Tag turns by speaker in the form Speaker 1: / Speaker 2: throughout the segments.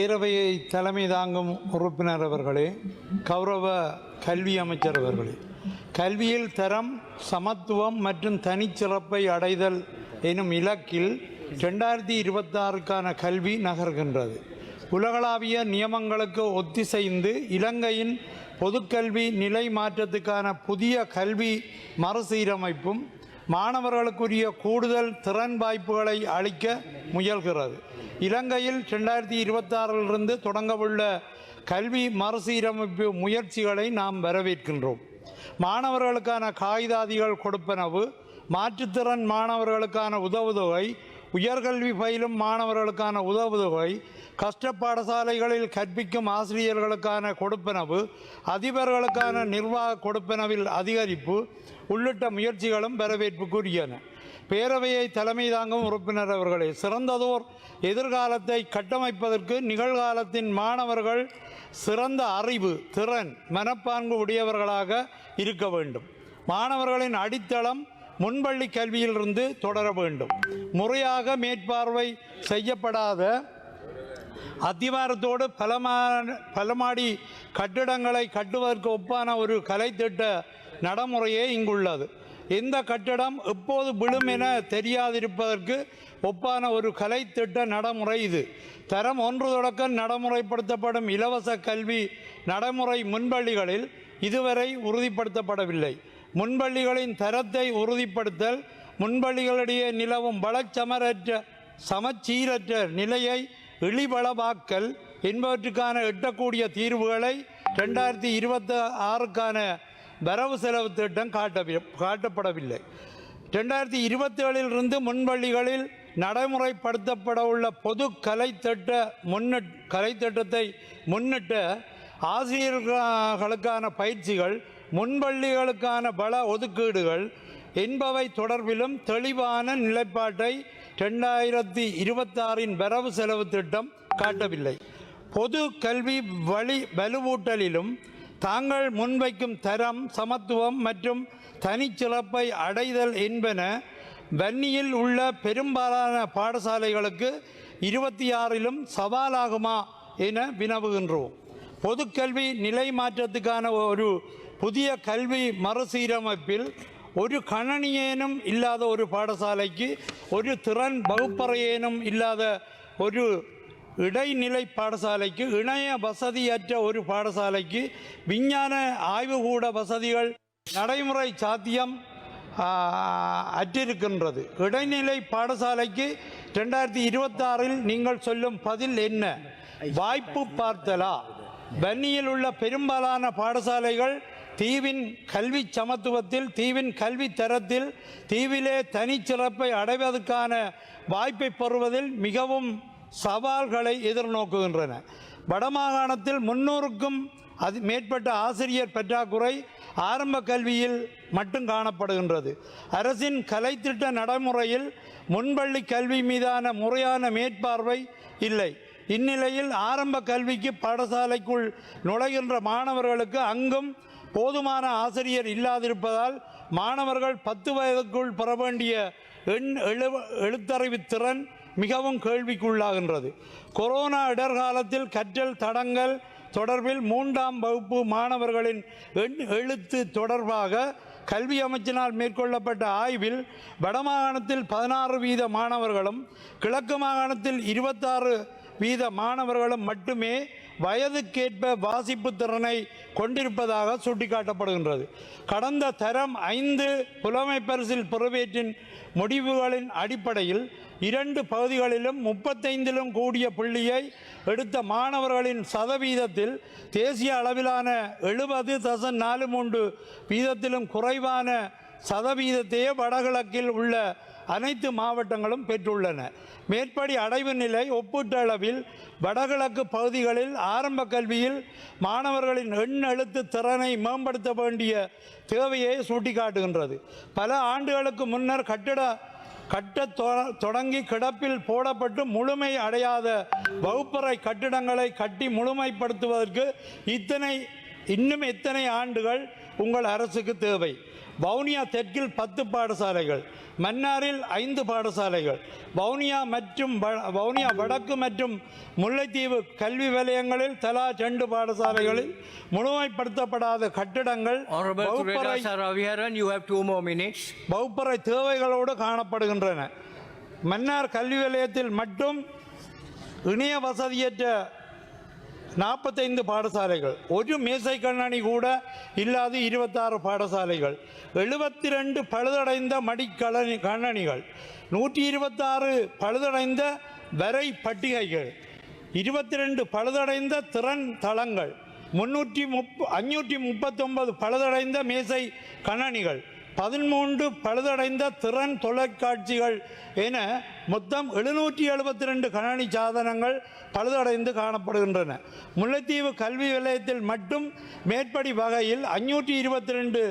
Speaker 1: பேரவையை தலைமை தாங்கும் உறுப்பினர் அவர்களே கௌரவ கல்வி அமைச்சர் அவர்களே. கல்வியில் தரம் சமத்துவம் மற்றும் தனிச்சிறப்பை அடைதல் எனும் இலக்கில் ரெண்டாயிரத்தி இருபத்தாறுக்கான கல்வி நகர்கின்றது. உலகளாவிய நியமங்களுக்கு ஒத்திசைந்து இலங்கையின் பொதுக்கல்வி நிலை மாற்றத்துக்கான புதிய கல்வி மறுசீரமைப்பும் மாணவர்களுக்குரிய கூடுதல் திறன் வாய்ப்புகளை அளிக்க முயல்கிறது. இலங்கையில் ரெண்டாயிரத்தி இருபத்தாறிலிருந்து தொடங்கவுள்ள கல்வி மறுசீரமைப்பு முயற்சிகளை நாம் வரவேற்கின்றோம். மாணவர்களுக்கான காகிதாதிகள் கொடுப்பனவு மாற்றுத்திறன் மாணவர்களுக்கான உதவுதொகை உயர்கல்வி பயிலும் மாணவர்களுக்கான உதவுதொகை கஷ்ட பாடசாலைகளில் கற்பிக்கும் ஆசிரியர்களுக்கான கொடுப்பனவு அதிபர்களுக்கான நிர்வாக கொடுப்பனவில் அதிகரிப்பு உள்ளிட்ட முயற்சிகளும் வரவேற்புக்குரியன. பேரவையை தலைமை தாங்கும் உறுப்பினர் அவர்களே சிறந்ததோர் எதிர்காலத்தை கட்டமைப்பதற்கு நிகழ்காலத்தின் மாணவர்கள் சிறந்த அறிவு திறன் மனப்பான்கு உடையவர்களாக இருக்க வேண்டும். மாணவர்களின் அடித்தளம் முன்பள்ளி கல்வியிலிருந்து தொடர வேண்டும். முறையாக மேற்பார்வை செய்யப்படாத அத்திவாரத்தோடு பலமான பலமாடி கட்டிடங்களை கட்டுவதற்கு ஒப்பான ஒரு கலைத்திட்ட நடைமுறையே இங்குள்ளது. இந்த கட்டிடம் எப்போது விழும் என தெரியாதிருப்பதற்கு ஒப்பான ஒரு கலைத்திட்ட நடைமுறை இது. தரம் ஒன்று தொடக்கம் நடைமுறைப்படுத்தப்படும் இலவச கல்வி நடைமுறை முன்பள்ளிகளில் இதுவரை உறுதிப்படுத்தப்படவில்லை. முன்பள்ளிகளின் தரத்தை உறுதிப்படுத்தல் முன்பள்ளிகளிடையே நிலவும் வளச்சமரற்ற சமச்சீரற்ற நிலையை இழிவளவாக்கல் என்பவற்றுக்கான எட்டக்கூடிய தீர்வுகளை ரெண்டாயிரத்தி இருபத்தி ஆறுக்கான வரவு செலவு திட்டம் காட்ட காட்டப்படவில்லை. ரெண்டாயிரத்தி இருபத்தேழிலிருந்து முன்பள்ளிகளில் நடைமுறைப்படுத்தப்பட உள்ள பொது கலைத்திட்ட முன்னிட் கலைத்திட்டத்தை முன்னிட்டு ஆசிரியர்களுக்கான பயிற்சிகள் முன்பள்ளிகளுக்கான பல ஒதுக்கீடுகள் என்பவை தொடர்பிலும் தெளிவான நிலைப்பாட்டை ரெண்டாயிரத்தி இருபத்தாறின் வரவு செலவு திட்டம் காட்டவில்லை. பொது கல்வி வழி வலுவூட்டலிலும் தாங்கள் முன்வைக்கும் தரம் சமத்துவம் மற்றும் தனிச்சிறப்பை அடைதல் என்பன வன்னியில் உள்ள பெரும்பாலான பாடசாலைகளுக்கு இருபத்தி ஆறிலும் சவாலாகுமா என வினவுகின்றோம். பொதுக்கல்வி நிலை மாற்றத்துக்கான ஒரு புதிய கல்வி மறுசீரமைப்பில் ஒரு கணனியேனும் இல்லாத ஒரு பாடசாலைக்கு ஒரு திறன் வகுப்பறையேனும் இல்லாத ஒரு இடைநிலை பாடசாலைக்கு இணைய வசதியற்ற ஒரு பாடசாலைக்கு விஞ்ஞான ஆய்வுகூட வசதிகள் நடைமுறை சாத்தியம் அற்றிருக்கின்றது. இடைநிலை பாடசாலைக்கு ரெண்டாயிரத்தி இருபத்தாறில் நீங்கள் சொல்லும் பதில் என்ன? வாய்ப்பு பார்த்தலா? வன்னியில் உள்ள பெரும்பாலான பாடசாலைகள் தீவின் கல்வி சமத்துவத்தில் தீவின் கல்வி தரத்தில் தீவிலே தனிச்சிறப்பை அடைவதற்கான வாய்ப்பை பெறுவதில் மிகவும் சவால்களை எதிர்நோக்குகின்றன. வடமாகாணத்தில் முன்னூறுக்கும் அது மேற்பட்ட ஆசிரியர் பற்றாக்குறை ஆரம்ப கல்வியில் மட்டும் காணப்படுகின்றது. அரசின் கலைத்திட்ட நடைமுறையில் முன்பள்ளி கல்வி மீதான முறையான மேற்பார்வை இல்லை. இந்நிலையில் ஆரம்ப கல்விக்கு பாடசாலைக்குள் நுழைகின்ற மாணவர்களுக்கு அங்கும் போதுமான ஆசிரியர் இல்லாதிருப்பதால் மாணவர்கள் பத்து வயதுக்குள் பெற வேண்டிய எண் எழு எழுத்தறிவு திறன் மிகவும் கேள்விக்குள்ளாகின்றது. கொரோனா இடர்காலத்தில் கற்றல் தடங்கள் தொடர்பில் மூன்றாம் வகுப்பு மாணவர்களின் எண் எழுத்து தொடர்பாக கல்வி அமைச்சினால் மேற்கொள்ளப்பட்ட ஆய்வில் வடமாகாணத்தில் பதினாறு வீத மாணவர்களும் கிழக்கு மாகாணத்தில் இருபத்தாறு வீத மாணவர்களும் மட்டுமே வயதுக்கேற்ப வாசிப்பு திறனை கொண்டிருப்பதாக சுட்டிக்காட்டப்படுகின்றது. கடந்த தரம் ஐந்து புலமை பரிசில் பெறுவேற்றின் முடிவுகளின் அடிப்படையில் இரண்டு பகுதிகளிலும் முப்பத்தைந்திலும் கூடிய புள்ளியை எடுத்த மாணவர்களின் சதவீதத்தில் தேசிய அளவிலான எழுபது தசம் நாலு மூன்று வீதத்திலும் குறைவான சதவீதத்தையே வடகிழக்கில் உள்ள அனைத்து மாவட்டங்களும் பெற்றுள்ளன. மேற்படி அடைவு நிலை ஒப்பீட்டளவில் வடகிழக்கு பகுதிகளில் ஆரம்ப கல்வியில் மாணவர்களின் எண் எழுத்து திறனை மேம்படுத்த வேண்டிய தேவையை சுட்டிக்காட்டுகின்றது. பல ஆண்டுகளுக்கு முன்னர் கட்டிட கட்டத் தொ- தொடங்கி கிடப்பில் போடப்பட்டு முழுமை அடையாத வகுப்பறை கட்டிடங்களை கட்டி முழுமைப்படுத்துவதற்கு இத்தனை இன்னும் எத்தனை ஆண்டுகள் உங்கள் அரசுக்கு தேவை. வவுனியா தெற்கில் பத்து பாடசாலைகள் மன்னாரில் ஐந்து பாடசாலைகள். வவுனியா மற்றும் வவுனியா வடக்கு மற்றும் முல்லைத்தீவு கல்வி வலயங்களில் தலா ரெண்டு பாடசாலைகளில் முழுமைப்படுத்தப்படாத கட்டிடங்கள் வகுப்பறை தேவைகளோடு காணப்படுகின்றன. மன்னார் கல்வி நிலையத்தில் மட்டும் இணைய வசதியற்ற நாற்பத்தைந்து பாடசாலைகள். ஒரு மேசை கண்ணாடி கூட இல்லாத இருபத்தாறு பாடசாலைகள். எழுபத்தி ரெண்டு பழுதடைந்த மடிக்கணனி கண்ணணிகள் நூற்றி இருபத்தாறு பழுதடைந்த வரை பட்டிகைகள். இருபத்தி ரெண்டு பழுதடைந்த திறன் தளங்கள். முன்னூற்றி முப் அஞ்சூற்றி முப்பத்தொன்பது பழுதடைந்த மேசை கணனிகள் பதிமூன்று பழுதடைந்த திறன் தொலைக்காட்சிகள் என மொத்தம் எழுநூற்றி எழுபத்தி ரெண்டு கணனி சாதனங்கள் பழுதடைந்து காணப்படுகின்றன. முல்லைத்தீவு கல்வி நிலையத்தில் மட்டும் மேற்படி வகையில் அஞ்சூற்றி இருபத்தி ரெண்டு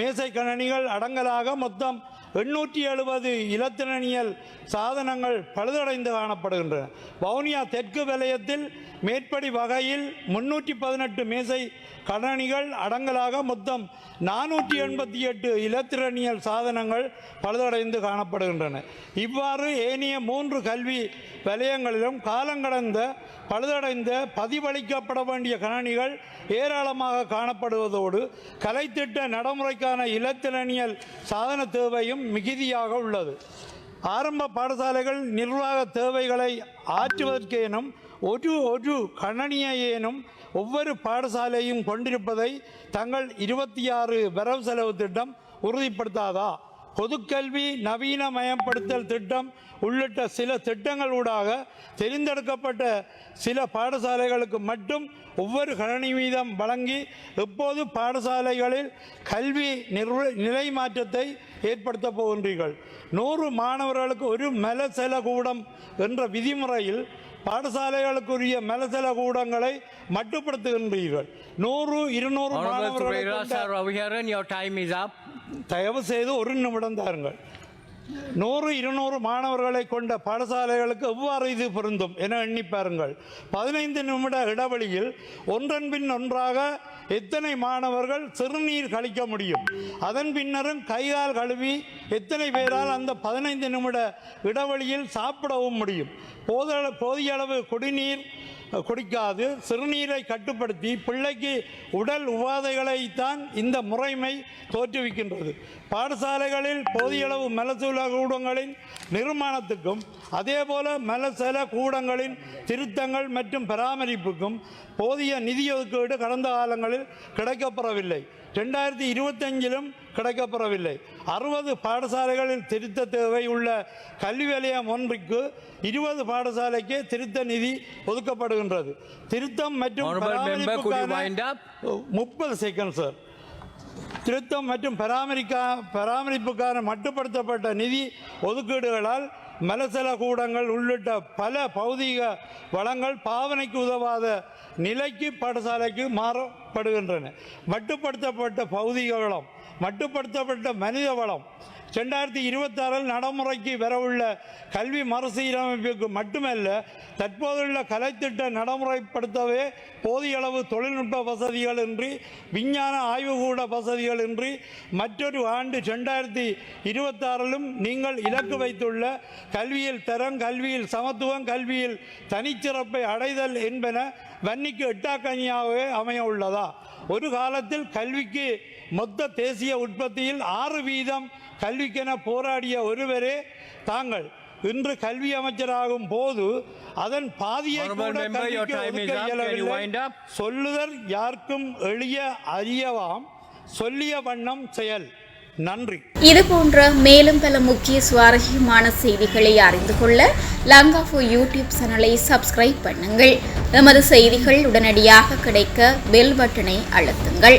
Speaker 1: மேசை கணனிகள் அடங்கலாக மொத்தம் எண்ணூற்றி எழுபது இலத்திரனியல் சாதனங்கள் பழுதடைந்து காணப்படுகின்றன. வவுனியா தெற்கு வலயத்தில் மேற்படி வகையில் முன்னூற்றி பதினெட்டு மேசை கணனிகள் அடங்கலாக மொத்தம் நானூற்றி எண்பத்தி எட்டு இலத்திரனியல் சாதனங்கள் பழுதடைந்து காணப்படுகின்றன. இவ்வாறு ஏனைய மூன்று கல்வி வலயங்களிலும் காலங்கடந்த பழுதடைந்த பதிவளிக்கப்பட வேண்டிய கணனிகள் ஏராளமாக காணப்படுவதோடு கலைத்திட்ட நடைமுறைக்கான இலத்திரனியல் சாதன தேவையும் மிகுதியாக உள்ளது. ஆரம்ப பாடசாலைகள் நிர்வாக தேவைகளை ஆற்றுவதற்கேனும் ஒரு ஒரு கணனியையேனும் ஒவ்வொரு பாடசாலையும் கொண்டிருப்பதை தங்கள் இருபத்தி ஆறு வரவு செலவு திட்டம் உறுதிப்படுத்தாதா? பொதுக்கல்வி நவீனமயப்படுத்தல் திட்டம் உள்ளிட்ட சில திட்டங்களூடாக தெரிந்தெடுக்கப்பட்ட சில பாடசாலைகளுக்கு மட்டும் ஒவ்வொரு கணனி வீதம் வழங்கி எப்போது பாடசாலைகளில் கல்வி நிர்வ நிலை மாற்றத்தை ஏற்படுத்த போகின்றீர்கள். நூறு மாணவர்களுக்கு ஒரு மெலசெல கூடம் என்ற விதிமுறையில் பாடசாலைகளுக்குரிய மெலசெல கூடங்களை மட்டுப்படுத்துகின்றீர்கள் நூறு இருநூறு மாணவர்களை
Speaker 2: Sureda
Speaker 1: கொண்ட
Speaker 2: Saraviharan, your time is up.
Speaker 1: தயவு செய்து ஒரு நிமிடம் தாருங்கள் நூறு இருநூறு மாணவர்களை கொண்ட பாடசாலைகளுக்கு எவ்வாறு இது பொருந்தும் என எண்ணி பாருங்கள். பதினைந்து நிமிட இடைவெளியில் ஒன்றன் பின் ஒன்றாக எத்தனை மாணவர்கள் சிறுநீர் கழிக்க முடியும்? அதன் பின்னரும் கைகால் கழுவி எத்தனை பேரால் அந்த பதினைந்து நிமிட இடைவெளியில் சாப்பிடவும் முடியும்? போத போதிய அளவு குடிநீர் குடிக்காது சிறுநீரை கட்டுப்படுத்தி பிள்ளைக்கு உடல் உபாதைகளைத்தான் இந்த முறைமை தோற்றுவிக்கின்றது. பாடசாலைகளில் போதிய அளவு மலசூல கூடங்களின் நிர்மாணத்துக்கும் அதேபோல மலசல கூடங்களின் திருத்தங்கள் மற்றும் பராமரிப்புக்கும் போதிய நிதி ஒதுக்கீடு கடந்த காலங்களில் கிடைக்கப்பெறவில்லை. ரெண்டாயிரத்தி இருபத்தஞ்சிலும் கிடைக்கப்பெறவில்லை. அறுபது பாடசாலைகளில் திருத்த தேவை உள்ள கல்வி நிலையம் ஒன்றுக்கு இருபது பாடசாலைக்கு திருத்த நிதி ஒதுக்கப்படுகின்றது. திருத்தம் மற்றும்? முப்பது செகண்ட் சார் திருத்தம் மற்றும் பராமரிக்கா பராமரிப்புக்கான மட்டுப்படுத்தப்பட்ட நிதி ஒதுக்கீடுகளால் மலசல கூடங்கள் உள்ளிட்ட பல பௌதீக வளங்கள் பாவனைக்கு உதவாத நிலைக்கு பாடசாலைக்கு மாறப்படுகின்றன. மட்டுப்படுத்தப்பட்ட பௌதீக வளம் மட்டுப்படுத்தப்பட்ட மனித வளம். ரெண்டாயிரத்தி இருபத்தாறில் நடைமுறைக்கு வரவுள்ள கல்வி மறுசீரமைப்புக்கு மட்டுமல்ல தற்போதுள்ள கலைத்திட்ட நடைமுறைப்படுத்தவே போதிய அளவு தொழில்நுட்ப வசதிகள் இன்றி விஞ்ஞான ஆய்வுகூட வசதிகள் இன்றி மற்றொரு ஆண்டு ரெண்டாயிரத்தி இருபத்தாறிலும் நீங்கள் இலக்கு வைத்துள்ள கல்வியில் தரம் கல்வியில் சமத்துவம் கல்வியில் தனிச்சிறப்பை அடைதல் என்பன வன்னிக்கு எட்டாக்கனியாகவே அமைய உள்ளதா ஒரு காலத்தில் கல்விக்கு மொத்த தேசிய உற்பத்தியில் ஆறு வீதம் கல்விக்கென போராடிய ஒருவரே தாங்கள். இன்று கல்வி அமைச்சராகும் போது அதன் பாதியை? சொல்லுதல் யாருக்கும் எளிய அறியவாம் சொல்லிய வண்ணம் செயல். நன்றி.
Speaker 3: இது போன்ற மேலும் பல முக்கிய சுவாரஸ்யமான செய்திகளை அறிந்து கொள்ள லங்காஃபோ யூடியூப் சேனலை சப்ஸ்கிரைப் பண்ணுங்கள். எமது செய்திகள் உடனடியாக கிடைக்க பெல் பட்டனை அழுத்துங்கள்.